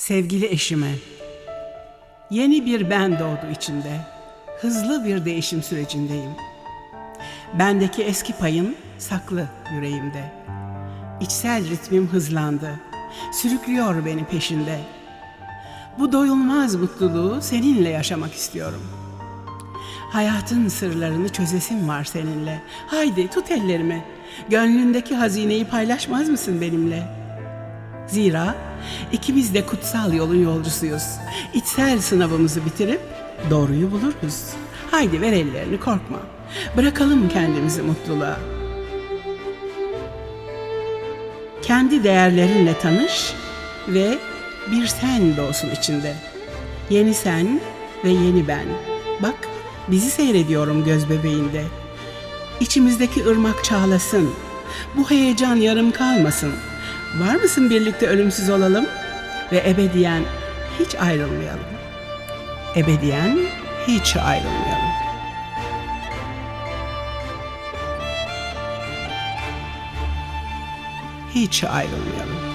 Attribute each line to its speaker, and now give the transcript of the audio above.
Speaker 1: Sevgili eşime, yeni bir ben doğdu içinde. Hızlı bir değişim sürecindeyim. Bendeki eski payım saklı yüreğimde. İçsel ritmim hızlandı. Sürüklüyor beni peşinde. Bu doyulmaz mutluluğu seninle yaşamak istiyorum. Hayatın sırlarını çözesim var seninle. Haydi tut ellerimi. Gönlündeki hazineyi paylaşmaz mısın benimle? Zira ikimiz de kutsal yolun yolcusuyuz. İçsel sınavımızı bitirip doğruyu buluruz. Haydi ver ellerini korkma. Bırakalım kendimizi mutluluğa. Kendi değerlerinle tanış ve bir sen doğsun içinde. Yeni sen ve yeni ben. Bak bizi seyrediyorum göz bebeğinde. İçimizdeki ırmak çağlasın. Bu heyecan yarım kalmasın. Var mısın birlikte ölümsüz olalım ve ebediyen hiç ayrılmayalım. Ebediyen hiç ayrılmayalım. Hiç ayrılmayalım.